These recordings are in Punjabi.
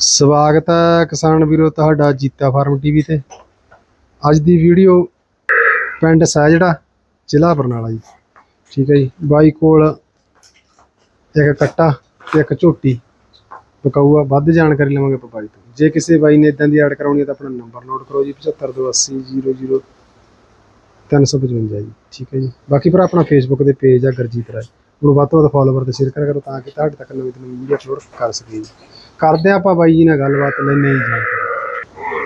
ਸਵਾਗਤ ਹੈ ਕਿਸਾਨ ਵੀਰੋ ਤੁਹਾਡਾ ਜੀਤਾ ਫਾਰਮ ਟੀਵੀ ਤੇ। ਅੱਜ ਦੀ ਵੀਡੀਓ ਪਿੰਡ ਸਹਿਜੜਾ, ਜ਼ਿਲ੍ਹਾ ਬਰਨਾਲਾ ਜੀ। ਠੀਕ ਹੈ ਜੀ, ਬਾਈ ਕੋਲ ਇੱਕ ਕੱਟਾ ਤੇ ਇੱਕ ਝੋਟੀ ਬਕਾਊਆ ਵੱਧ ਜਾਣਕਾਰੀ ਲਵਾਂਗੇ ਆਪਾਂ ਬਾਈ ਤੋਂ। ਜੇ ਕਿਸੇ ਬਾਈ ਨੇ ਇਦਾਂ ਦੀ ਐਡ ਕਰਾਉਣੀ ਹੈ ਤਾਂ ਆਪਣਾ ਨੰਬਰ ਨੋਟ ਕਰੋ ਜੀ 752800 355 ਜੀ। ਠੀਕ ਹੈ ਜੀ, ਬਾਕੀ ਭਰਾ ਆਪਣਾ ਫੇਸਬੁੱਕ ਦੇ ਪੇਜ ਆ ਗਰਜੀਤ ਰਾਏ। ਉਹਨੂੰ ਵੱਧ ਤੋਂ ਵੱਧ ਫਾਲੋਵਰ ਤੇ ਸ਼ੇਅਰ ਕਰਿਆ ਕਰੋ ਤਾਂ ਕਿ ਤੁਹਾਡੇ ਤੱਕ ਨਵੀਂ ਤੋਂ ਨਵੀਂ ਵੀਡੀਓ ਅਪਲੋਡ ਕਰ ਸਕੀਏ ਜੀ। ਕਰਦੇ ਹਾਂ ਆਪਾਂ ਬਾਈ ਜੀ ਨਾਲ ਗੱਲਬਾਤ ਲੈਣੇ ਜੀ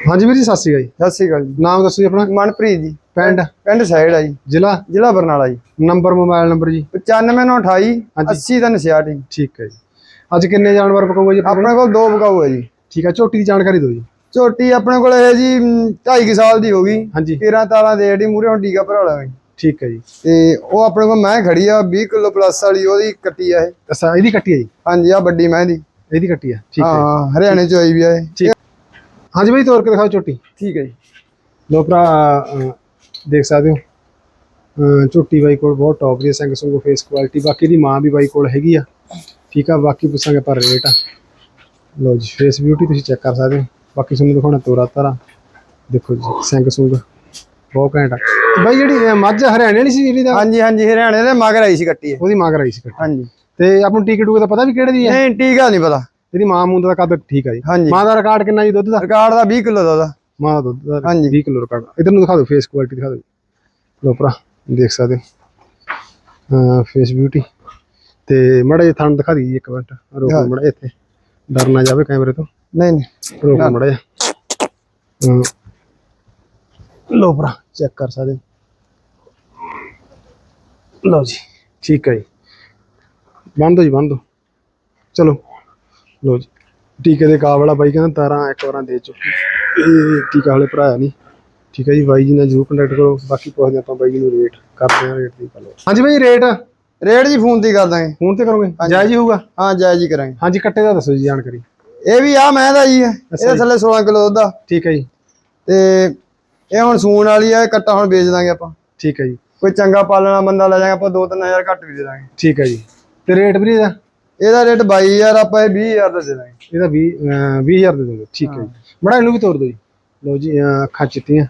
ਹਾਂਜੀ ਵੀਰ ਜੀ ਸਤਿ ਸ਼੍ਰੀ ਅਕਾਲ ਜੀ। ਸਤਿ ਸ਼੍ਰੀ ਅਕਾਲ ਜੀ। ਨਾਮ ਦੱਸੋ ਜੀ ਆਪਣਾ। ਮਨਪ੍ਰੀਤ ਜੀ। ਪਿੰਡ? ਪਿੰਡ ਸਾਈਡ ਆ ਜੀ। ਜ਼ਿਲ੍ਹਾ? ਜ਼ਿਲ੍ਹਾ ਬਰਨਾਲਾ ਜੀ। ਨੰਬਰ ਮੋਬਾਈਲ ਨੰਬਰ ਜੀ? 95928 ਹਾਂਜੀ। 80 ਦਾ 69 ਜੀ। ਠੀਕ ਹੈ ਜੀ। ਅੱਜ ਕਿੰਨੇ ਜਾਨਵਰ ਪਕਾਊਗਾ ਜੀ ਆਪਣੇ ਕੋਲ? ਦੋ ਬਕਾਊ ਹੈ ਜੀ। ਠੀਕ ਹੈ ਝੋਟੀ ਦੀ ਜਾਣਕਾਰੀ ਦਿਓ ਜੀ। ਝੋਟੀ ਆਪਣੇ ਕੋਲ ਇਹ ਜੀ 2.5 ਸਾਲ ਦੀ ਹੋ ਗਈ। ਹਾਂਜੀ। 13 ਤਾਲਾਂ ਦੇ ਜਿਹੜੀ ਮੂਰੇ ਹੁਣ ਟੀਕਾ ਭਰਾ ਲਾਂਗੇ ਠੀਕ ਹੈ ਜੀ। ਤੇ ਉਹ ਆਪਣੇ ਕੋਲ ਮੈਂ ਖੜੀ ਆ 20 ਕਿਲੋ ਪਲੱਸ ਵਾਲੀ ਉਹਦੀ ਕੱਟੀ ਆ ਇਹ। ਅੱਛਾ ਇਹਦੀ ਕੱਟੀ ਹੈ ਜੀ? ਹਾਂਜੀ ਆ ਵੱਡੀ ਮੈਂ ਦੀ ਇਹਦੀ ਕੱਟੀ ਹੈ ਠੀਕ ਹੈ ਹਾਂ ਹਰਿਆਣੇ ਚ ਆਈ ਵੀ ਆ ਇਹ। ਠੀਕ। ਹਾਂਜੀ ਬਾਈ ਤੋਰ ਕੇ ਦਿਖਾਓ ਝੋਟੀ ਠੀਕ ਹੈ ਜੀ। ਲੋ ਭਰਾ ਅਹ, ਦੇਖ ਸਕਦੇ ਹੋ। ਅਹ, ਝੋਟੀ ਬਾਈ ਕੋਲ ਬਹੁਤ ਟੌਪ ਦੀ ਸਿੰਘ ਸੰਗੋ ਫੇਸ ਕੁਆਲਿਟੀ ਬਾਕੀ ਦੀ ਮਾਂ ਵੀ ਬਾਈ ਕੋਲ ਹੈਗੀ ਆ। ਠੀਕ ਆ ਬਾਕੀ ਪੁੱਛਾਂਗੇ ਪਰ ਰੇਟ ਲੋ ਜੀ ਫੇਸ ਬਿਊਟੀ ਤੁਸੀਂ ਚੈੱਕ ਕਰ ਸਕਦੇ ਹੋ। ਬਾਕੀ ਤੁਹਾਨੂੰ ਦਿਖਾਉਣਾ ਤੋਰਾ ਤਾਰਾ। ਦੇਖੋ ਜੀ ਸਿੰਘ ਸੁੰਗ ਬਹੁਤ ਘੈਂਟ ਆ। ਤੇ ਬਾਈ ਜਿਹੜੀ ਇਹ ਮੱਝ ਹਰਿਆਣੇ ਵਾਲੀ ਸੀ ਜਿਹੜੀ ਦਾ? ਹਾਂਜੀ ਹਾਂਜੀ ਹਰਿਆਣੇ ਦੇ ਮਗਰ ਆਈ ਸੀ ਕੱਟੀ ਇਹ। ਉਹਦੀ ਮਾਂ ਕਰਾਈ ਸੀ ਕੱਟੀ। ਹਾਂਜੀ। ਤੇ ਆਪਾਂ ਨੂੰ ਟਿਕਟ ਦਾ ਪਤਾ ਵੀ ਕਿਹੜੇ ਦੀ ਹੈ? ਨਹੀਂ ਟੀਕਾ ਨਹੀਂ ਪਤਾ। ਇਹਦੀ ਮਾਂ ਮੁੰਡਾ ਦਾ ਕੱਦ ਠੀਕ ਆ ਜੀ। ਮਾਂ ਦਾ ਰਿਕਾਰਡ ਕਿੰਨਾ ਜੀ ਦੁੱਧ ਦਾ? ਰਿਕਾਰਡ ਦਾ 20 ਕਿਲੋ ਦਾ ਮਾਂ ਦਾ ਦੁੱਧ ਦਾ ਹਾਂਜੀ। 20 ਕਿਲੋ ਰਿਕਾਰਡ ਇਧਰ ਨੂੰ ਦਿਖਾ ਦਿਓ ਫੇਸ ਕੁਆਲਿਟੀ ਦਿਖਾ ਦਿਓ ਲੋ ਭਰਾ ਦੇਖ ਸਕਦੇ ਫੇਸ ਬਿਊਟੀ ਤੇ ਮੜਾ ਜਿਹਾ ਥਣ ਦਿਖਾ ਦੀ ਇੱਕ ਮਿੰਟ। ਰੋਕੋ ਮੜਾ ਇੱਥੇ। ਡਰ ਨਾ ਜਾਵੇ ਕੈਮਰੇ ਤੋਂ। ਨਹੀਂ ਨਹੀਂ। ਰੋਕੋ ਮੜਾ ਜਿਹਾ। ਲੋ ਭਰਾ ਚੈੱਕ ਕਰ ਸਕਦੇ। ਲਓ ਜੀ ਠੀਕ ਹੈ ਜੀ। ਬੰਦ ਦੋ ਜੀ ਬੰਦ ਦੋ ਚਲੋ ਲਓ ਜੀ। ਟੀਕੇ ਦੇ ਕਾਬਲਾ ਬਾਈ ਕਹਿੰਦਾ ਤਾਰਾਂ ਇੱਕ ਵਾਰਾਂ ਦੇ ਚੁੱਕੀ। ਇਹ ਟੀਕਾ ਵਾਲੇ ਭਰਾਇਆ ਨਹੀਂ। ਠੀਕ ਹੈ ਜੀ ਬਾਈ ਜੀ ਨਾਲ ਜਰੂਰ ਕੰਟੈਕਟ ਕਰੋ। ਬਾਕੀ ਪੁੱਛਦੇ ਆਪਾਂ ਬਾਈ ਜੀ ਨੂੰ ਰੇਟ ਕਰਦੇ ਹਾਂ ਰੇਟ ਦੀ ਗੱਲ। ਹਾਂਜੀ ਬਾਈ ਰੇਟ ਰੇਟ ਜੀ ਫੋਨ ਤੇ ਕਰ ਦਾਂਗੇ। ਫੋਨ ਤੇ ਕਰੋਗੇ? ਜਾਇਜ਼ ਹੀ ਹੋਊਗਾ? ਹਾਂ ਜਾਇਜ਼ ਹੀ ਕਰਾਂਗੇ। ਹਾਂਜੀ ਕੱਟੇ ਦਾ ਦੱਸੋ ਜੀ ਜਾਣਕਾਰੀ। ਇਹ ਵੀ ਆ ਮੈਂ ਦਾ ਜੀ ਇਹਦੇ ਥੱਲੇ 16 ਕਿਲੋ ਦੁੱਧ ਆ। ਠੀਕ ਹੈ ਜੀ। ਤੇ ਇਹ ਹੁਣ ਸੂਣ ਵਾਲੀ ਆ ਇਹ ਕੱਟਾ ਹੁਣ ਵੇਚ ਦਾਂਗੇ ਆਪਾਂ। ਠੀਕ ਹੈ ਜੀ। ਕੋਈ ਚੰਗਾ ਪਾਲਣਾ ਬੰਦਾ ਲੈ ਜਾਾਂਗੇ ਆਪਾਂ 2-3000 ਘੱਟ ਵੀ ਦੇ ਦਾਂਗੇ। ਠੀਕ ਹੈ ਜੀ। ਤੇ ਰੇਟ ਵੀ ਇਹਦਾ? ਇਹਦਾ ਰੇਟ 22000 ਆਪਾਂ ਇਹ 20000 ਦਾ ਦੇ ਦਾਂਗੇ। ਇਹਦਾ 20 ਅਹ 20000 ਦੇ ਦੋਗੇ ਠੀਕ ਹੈ ਜੀ। ਬੜਾ ਇਹਨੂੰ ਵੀ ਤੋੜ ਦਿਓ ਜੀ। ਲਓ ਜੀ ਅੱਖਾਂ ਚਿੱਟੀਆਂ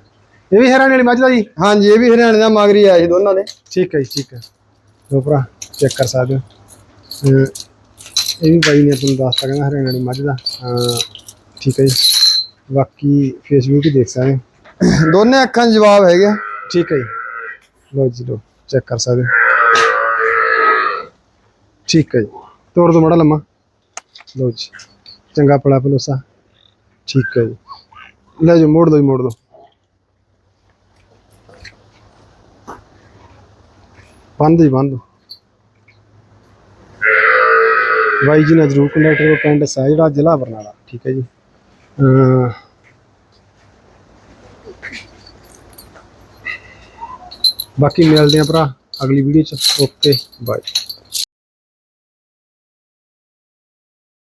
ਇਹ ਵੀ ਹੈਰਾਨੀ ਵਾਲੀ ਮੱਝ ਦਾ ਜੀ? ਹਾਂਜੀ ਇਹ ਵੀ ਹਰਿਆਣੇ ਦਾ ਮਗਰੀ ਆਇਆ ਸੀ ਦੋਨਾਂ ਦੇ ਠੀਕ ਹੈ ਜੀ ਠੀਕ ਹੈ। ਲੋ ਭਰਾ ਚੈੱਕ ਕਰ ਸਕਦੇ ਹੋ। ਇਹ ਵੀ ਬਾਈ ਨੇ ਤੁਹਾਨੂੰ ਦੱਸਤਾ ਕਹਿੰਦਾ ਹਰਿਆਣਾ ਦੀ ਮੱਝ ਦਾ। ਠੀਕ ਹੈ ਜੀ। ਬਾਕੀ ਫੇਸ ਬਿਊਟੀ ਦੇਖ ਸਕਦੇ ਹੋ। ਦੋਨੇ ਅੱਖਾਂ ਜਵਾਬ ਹੈਗੇ। ਠੀਕ ਹੈ ਜੀ। ਲੋ ਜੀ ਲੋ ਚੈੱਕ ਕਰ ਸਕਦੇ ਹੋ। ਠੀਕ ਹੈ ਜੀ। ਤੋੜ ਦੋ ਮੜਾ ਲੰਮਾ। ਲੋ ਜੀ। ਚੰਗਾ ਪੜਾ ਪਲੋਸਾ ਠੀਕ ਹੈ ਜੀ। ਲੈ ਜੋ ਮੋੜ ਦੋ ਜੀ, ਮੋੜ ਦੋ। ਬੰਦ ਜੀ, ਬੰਦ। ਬਾਈ ਜੀ ਨਾਲ ਜਰੂਰ ਕੰਟੈਕਟ ਕਰੋ, ਪਿੰਡ ਸਹਿਜੜਾ ਜ਼ਿਲ੍ਹਾ ਬਰਨਾਲਾ। ਠੀਕ ਹੈ ਜੀ। ਬਾਕੀ ਮਿਲਦੇ ਆ ਭਰਾ ਅਗਲੀ ਵੀਡੀਓ ਚ। Okay bye